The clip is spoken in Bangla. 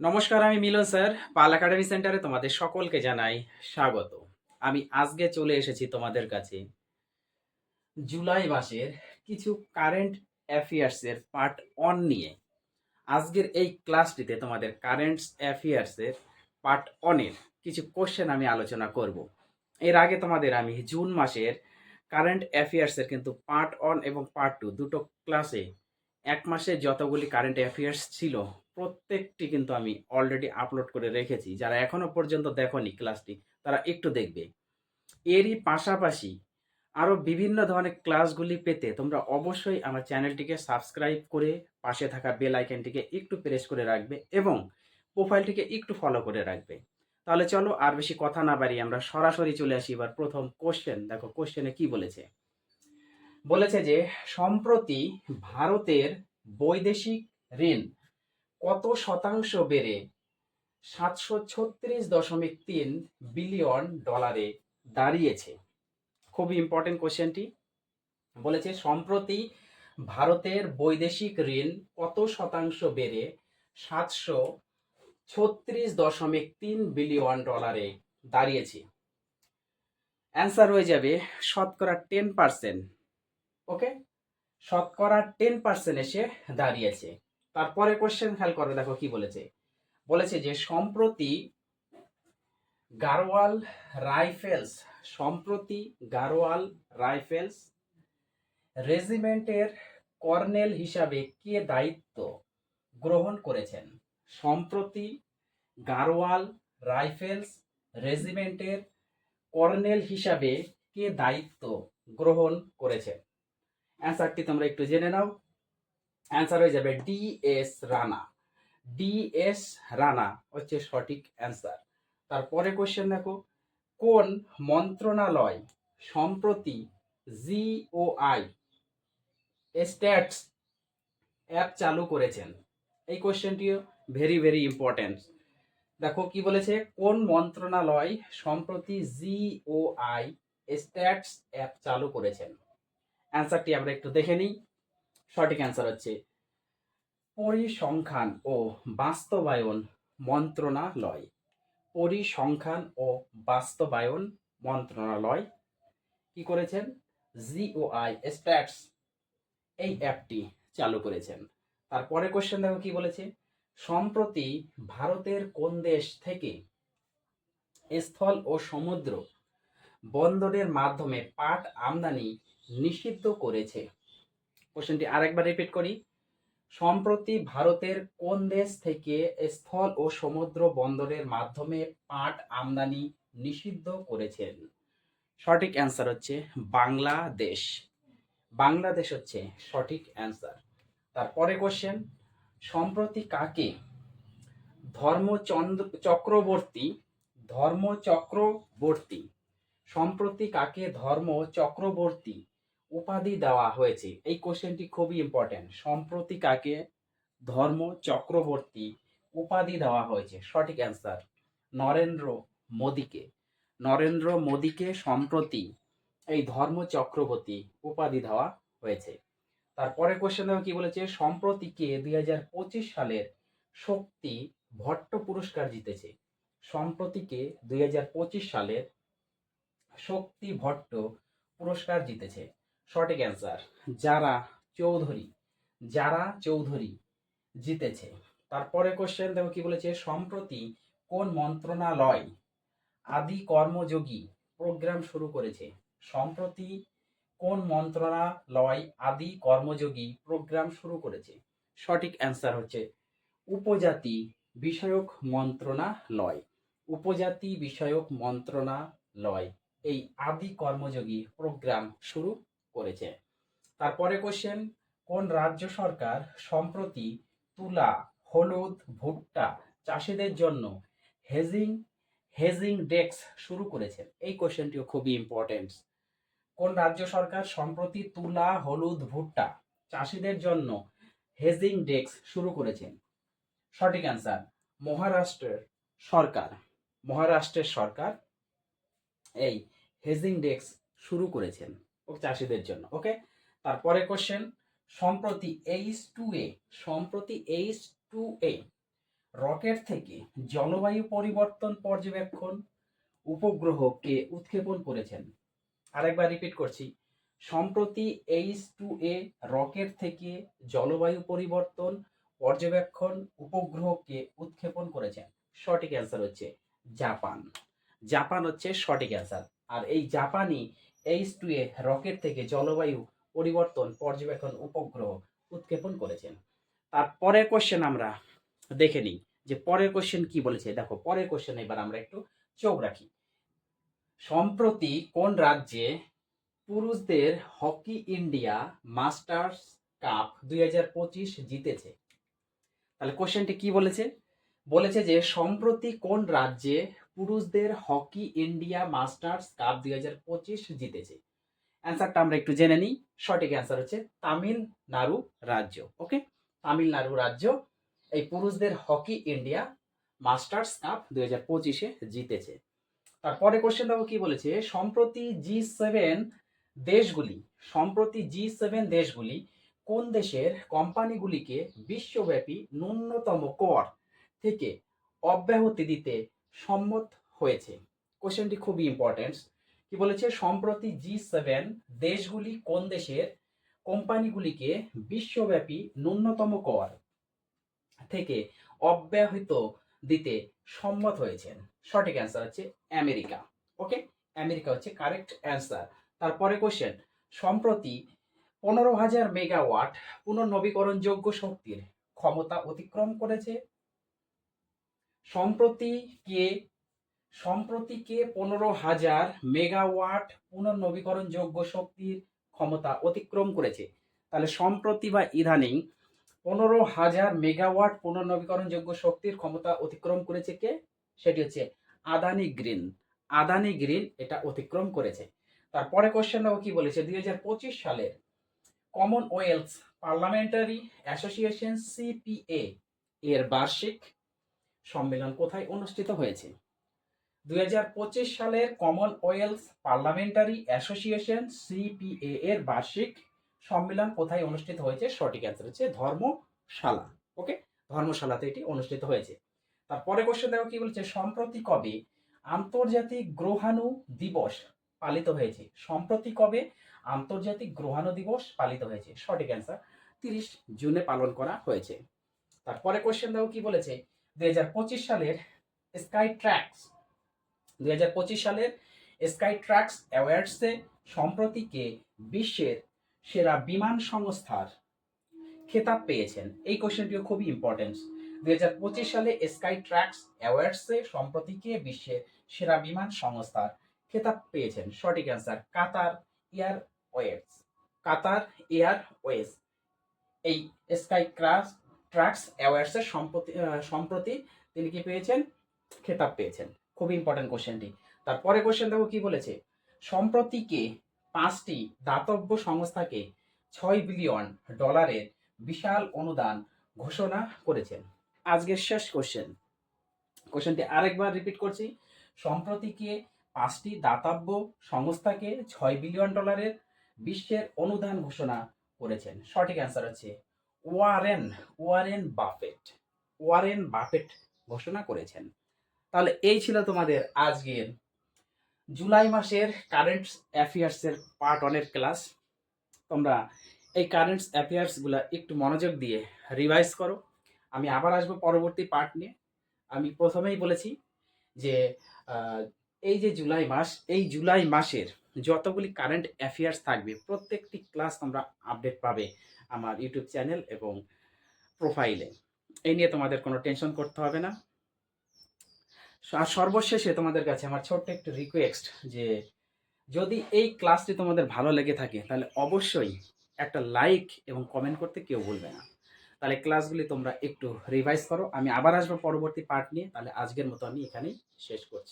নমস্কার, আমি মিলন স্যার। পাল একাডেমি সেন্টারে তোমাদের সকলকে জানাই স্বাগত। আমি আজকে চলে এসেছি তোমাদের কাছে। জুলাই মাসের কিছু কারেন্ট অ্যাফেয়ার্সের পার্ট অন নিয়ে। আজকের এই ক্লাসটিতে তোমাদের কারেন্ট অ্যাফেয়ার্সের পার্ট অনের কিছু কোশ্চেন আমি আলোচনা করব। এর আগে তোমাদের আমি জুন মাসের কারেন্ট অ্যাফেয়ার্সের কিন্তু পার্ট অন এবং পার্ট টু দুটো ক্লাসে এক মাসে যতগুলি কারেন্ট অ্যাফেয়ার্স ছিল প্রত্যেকটি কিন্তু আমি অলরেডি আপলোড করে রেখেছি। যারা এখনও পর্যন্ত দেখোনি ক্লাসটি তারা একটু দেখবে। এরই পাশাপাশি আরও বিভিন্ন ধরনের ক্লাসগুলি পেতে তোমরা অবশ্যই আমার চ্যানেলটিকে সাবস্ক্রাইব করে পাশে থাকা বেল আইকনটিকে একটু প্রেস করে রাখবে এবং প্রোফাইলটিকে একটু ফলো করে রাখবে। তাহলে চলো আর বেশি কথা না বাড়িয়ে আমরা সরাসরি চলে আসি এবার প্রথম কোশ্চেন দেখো কোশ্চেনে কি বলেছে? বলেছে যে, সম্প্রতি ভারতের বৈদেশিক ঋণ কত শতাংশ বেড়ে সাতশো ছত্রিশ দশমিক তিন বিলিয়ন ডলারে দাঁড়িয়েছে? খুবই ইম্পর্টেন্ট কোশ্চেনটি বলেছে, সম্প্রতি ভারতের বৈদেশিক ঋণ কত শতাংশ বেড়ে সাতশো ছত্রিশ দশমিক তিন বিলিয়ন ডলারে দাঁড়িয়েছে? অ্যান্সার হয়ে যাবে, শতকরা টেন পার্সেন্ট ওকে শতকরা টেন পার্সেন্ট এসে দাঁড়িয়েছে। তারপরে কোশ্চেন খেয়াল করে, দেখো কি বলেছে। বলেছে যে, সম্প্রতি গারোয়াল রাইফেলস, সম্প্রতি গারোয়াল রাইফেলস রেজিমেন্টের কর্নেল হিসাবে কে দায়িত্ব গ্রহণ করেছেন? সম্প্রতি গারোয়াল রাইফেলস রেজিমেন্টের কর্নেল হিসাবে কে দায়িত্ব গ্রহণ করেছেন? অ্যান্সারটি তোমরা একটু জেনে নাও। অ্যান্সার হয়ে যাবে D S Rana D S Rana হচ্ছে সঠিক অ্যান্সার তারপরে কোশ্চেন দেখো। কোন মন্ত্রণালয় সম্প্রতি জিওআই স্ট্যাটস অ্যাপ চালু করেছেন? এই কোশ্চেনটিও ভেরি ভেরি ইম্পর্ট্যান্ট দেখো কি বলেছে? কোন মন্ত্রণালয় সম্প্রতি জিওআই স্ট্যাটস অ্যাপ চালু করেছেন? অ্যান্সারটি আমরা একটু দেখে নিই। সঠিক অ্যান্সার হচ্ছে পরিসংখ্যান ও বাস্তবায়ন মন্ত্রণালয়। পরিসংখ্যান ও বাস্তবায়ন মন্ত্রণালয় কি করেছেন? জিওআই স্ট্যাটস এই অ্যাপটি চালু করেছেন। তারপরে কোশ্চেন দেখো কি বলেছে? সম্প্রতি ভারতের কোন দেশ থেকে স্থল ও সমুদ্র বন্দরের মাধ্যমে পাট আমদানি নিষিদ্ধ করেছে? কোশ্চেনটি আরেকবার রিপিট করি। সম্প্রতি ভারতের কোন দেশ থেকে স্থল ও সমুদ্র বন্দরের মাধ্যমে পাট আমদানি নিষিদ্ধ করেছেন? সঠিক অ্যান্সার হচ্ছে বাংলাদেশ। বাংলাদেশ হচ্ছে সঠিক অ্যান্সার তারপরে কোশ্চেন সম্প্রতি কাকে ধর্মচন্দ্র, চক্রবর্তী, ধর্মচক্রবর্তী, সম্প্রতি কাকে ধর্ম চক্রবর্তী উপাধি দেওয়া হয়েছে। এই কোশ্চেনটি খুবই ইম্পর্টেন্ট সম্প্রতি কাকে? ধর্ম চক্রবর্তী উপাধি দেওয়া হয়েছে। সঠিক অ্যান্সার নরেন্দ্র মোদীকে। নরেন্দ্র মোদীকে সম্প্রতি এই ধর্ম চক্রবর্তী উপাধি দেওয়া হয়েছে। তারপরে কোশ্চেন কি বলেছে? সম্প্রতি কে দুই হাজার পঁচিশ সালের শক্তি ভট্ট পুরস্কার জিতেছে? সম্প্রতিকে দুই হাজার পঁচিশ সালের শক্তি ভট্ট পুরস্কার জিতেছে? সঠিক অ্যান্সার যারা চৌধুরী যারা চৌধুরী জিতেছে। তারপরে কোশ্চেন দেখো কি বলেছে? সম্প্রতি কোন মন্ত্রণালয় আদি কর্মযোগী প্রোগ্রাম শুরু করেছে? সম্প্রতি কোন মন্ত্রণালয় আদি কর্মযোগী প্রোগ্রাম শুরু করেছে? সঠিক অ্যান্সার হচ্ছে উপজাতি বিষয়ক মন্ত্রণালয়। উপজাতি বিষয়ক মন্ত্রণালয় এই আদি কর্মযোগী প্রোগ্রাম শুরু করেছে। তারপরে কোশ্চেন কোন রাজ্য সরকার সম্প্রতি তুলা, হলুদ, ভুট্টা চাষিদের জন্য হেজিং হেজিং ডেস্ক শুরু করেছেন এই কোশ্চেনটিও খুবই ইম্পর্টেন্ট কোন রাজ্য সরকার সম্প্রতি তুলা, হলুদ, ভুট্টা চাষিদের জন্য হেজিং ডেস্ক শুরু করেছেন সঠিক অ্যান্সার মহারাষ্ট্রের সরকার। মহারাষ্ট্রের সরকার এই হেজিং ডেস্ক শুরু করেছেন। চাষিদের জন্য ওকে তারপরে কোশ্চেন সম্প্রতি এইচ টু এ সম্প্রতি এইচ টু এ রকেট থেকে জলবায়ু পরিবর্তন পর্যবেক্ষণ উপগ্রহকে উৎক্ষেপণ করেছেন? আরেকবার রিপিট করছি, সম্প্রতি এইচ টু এ রকেট থেকে জলবায়ু পরিবর্তন পর্যবেক্ষণ উপগ্রহকে উৎক্ষেপণ করেছেন? সঠিক অ্যান্সার হচ্ছে জাপান জাপান হচ্ছে সঠিক অ্যান্সার আর এই জাপানি এইচ টু এ রকেট থেকে জলবায়ু পরিবর্তন পর্যবেক্ষণ উপগ্রহ উৎক্ষেপণ করেছেন। তার পরের কোশ্চেন আমরা দেখে নিই যে পরের কোশ্চেন কি বলেছে। দেখো, পরের কোশ্চেন এবার আমরা একটু চোখ রাখি। সম্প্রতি কোন রাজ্যে পুরুষদের হকি ইন্ডিয়া মাস্টার্স কাপ দুই হাজার পঁচিশ জিতেছে? তাহলে কোশ্চেনটি কি বলেছে? বলেছে যে সম্প্রতি কোন রাজ্যে পুরুষদের হকি ইন্ডিয়া মাস্টার্স কাপ দুই হাজার পঁচিশ জিতেছে। অ্যান্সারটা আমরা একটু জেনে নিই। সঠিক অ্যান্সার হচ্ছে তামিলনাড়ু রাজ্য ওকে তামিলনাড়ু রাজ্য, এই পুরুষদের হকি ইন্ডিয়া মাস্টার্স কাপ দুই হাজার পঁচিশে জিতেছে। তারপরে কোশ্চেন দেখো কি বলেছে, সম্প্রতি জি সেভেন দেশগুলি, সম্প্রতি জি সেভেন দেশগুলি কোন দেশের কোম্পানিগুলিকে বিশ্বব্যাপী ন্যূনতম কর থেকে অব্যাহতি দিতে সম্মত হয়েছে। কোশ্চেনটি খুবই ইম্পর্টেন্ট কি বলেছে? সম্প্রতি জি সেভেন দেশগুলি কোন দেশের কোম্পানিগুলিকে বিশ্বব্যাপী ন্যূনতম কর থেকে অব্যাহত দিতে সম্মত হয়েছেন? সঠিক অ্যান্সার হচ্ছে আমেরিকা। ওকে আমেরিকা হচ্ছে কারেক্ট অ্যান্সার তারপরে কোশ্চেন সম্প্রতি পনেরো হাজার মেগাওয়াট পুনর্নবীকরণযোগ্য শক্তির ক্ষমতা অতিক্রম করেছে সম্প্রতি কে সম্প্রতি কে পনেরো হাজার মেগাওয়াট পুনর্নবীকরণযোগ্য শক্তির ক্ষমতা অতিক্রম করেছে? তাহলে সম্প্রতি বা ইদানিং পনেরো হাজার মেগাওয়াট পুনর্নবীকরণযোগ্য শক্তির ক্ষমতা অতিক্রম করেছে কে? সেটি হচ্ছে আদানি গ্রিন। আদানি গ্রিন এটা অতিক্রম করেছে। তারপরে কোশ্চেন দেখো কি বলেছে? দুই হাজার পঁচিশ সালের কমনওয়েলথ পার্লামেন্টারি অ্যাসোসিয়েশন সিপিএ এর বার্ষিক সম্মেলন কোথায় অনুষ্ঠিত হয়েছে? দুই হাজার পঁচিশ সালের কমনওয়েলথ পার্লামেন্টারি অ্যাসোসিয়েশন সিপিএ এর বার্ষিক সম্মেলন কোথায় অনুষ্ঠিত হয়েছে? সঠিক অ্যান্সার হচ্ছে ধর্মশালা। ওকে ধর্মশালাতে এটি অনুষ্ঠিত হয়েছে। তারপরে কোশ্চেন দেখো কি বলছে? সম্প্রতি কবে আন্তর্জাতিক গ্রহাণু দিবস পালিত হয়েছে? সম্প্রতি কবে আন্তর্জাতিক গ্রহাণু দিবস পালিত হয়েছে? সঠিক অ্যান্সার তিরিশ জুনে পালন করা হয়েছে। তারপরে কোশ্চেন দেখো কি বলেছে? দু হাজার পঁচিশ সালের স্কাই ট্র্যাক্স দুই সালের স্কাই ট্র্যাক্স অ্যাওয়ার্ডসে সম্প্রতিকে বিশ্বের সেরা বিমান সংস্থার খেতাব পেয়েছেন। এই কোশ্চেনটিও খুবই ইম্পর্টেন্ট দুই সালে স্কাই ট্র্যাক্স অ্যাওয়ার্ডসে সম্প্রতিকে বিশ্বের সেরা বিমান সংস্থার খেতাব পেয়েছেন? সঠিক answer Qatar Airways Qatar Airways এই স্কাই ক্রাস ট্র্যাক্স অ্যাওয়ার্ডসের সম্প্রতি সম্প্রতি তিনি কি পেয়েছেন? খেতাব পেয়েছেন। খুব ইম্পর্টেন্ট কোশ্চেনটি তারপরে কোশ্চেন দেখো কি বলেছে? সম্প্রতিকে পাঁচটি দাতব্য সংস্থাকে ছয় বিলিয়ন ডলারের বিশাল অনুদান ঘোষণা করেছেন। আজকের শেষ কোশ্চেন কোশ্চেনটি আরেকবার রিপিট করছি। সম্প্রতিকে পাঁচটি দাতব্য সংস্থাকে ছয় বিলিয়ন ডলারের বিশ্বের অনুদান ঘোষণা করেছেন। সঠিক অ্যান্সার হচ্ছে Warren Warren Buffett Warren Buffett ঘোষণা করেছেন। তাহলে এই ছিল তোমাদের আজকের জুলাই মাসের কারেন্ট অ্যাফেয়ার্সের পার্ট ওয়ানের ক্লাস তোমরা এই কারেন্ট অ্যাফেয়ার্সগুলো একটু মনোযোগ দিয়ে রিভাইজ করো। আমি আবার আসব পরবর্তী পার্ট নিয়ে। আমি প্রথমেই বলেছি যে এই যে জুলাই মাস, এই জুলাই মাসের যতগুলি কারেন্ট অ্যাফেয়ার্স থাকবে, প্রত্যেকটি ক্লাস তোমরা আপডেট পাবে। আমার ইউটিউব চ্যানেল এবং প্রোফাইলে এই নিয়ে তোমাদের কোনো টেনশন করতে হবে না। আর সর্বশেষে তোমাদের কাছে আমার ছোট্ট একটু রিকোয়েস্ট যে, যদি এই ক্লাসটি তোমাদের ভালো লেগে থাকে, তাহলে অবশ্যই একটা লাইক এবং কমেন্ট করতে কেউ ভুলবে না। তাহলে ক্লাসগুলি তোমরা একটু রিভাইজ করো। আমি আবার আসব পরবর্তী পার্ট নিয়ে। তাহলে আজকের মতো আমি এখানেই শেষ করছি।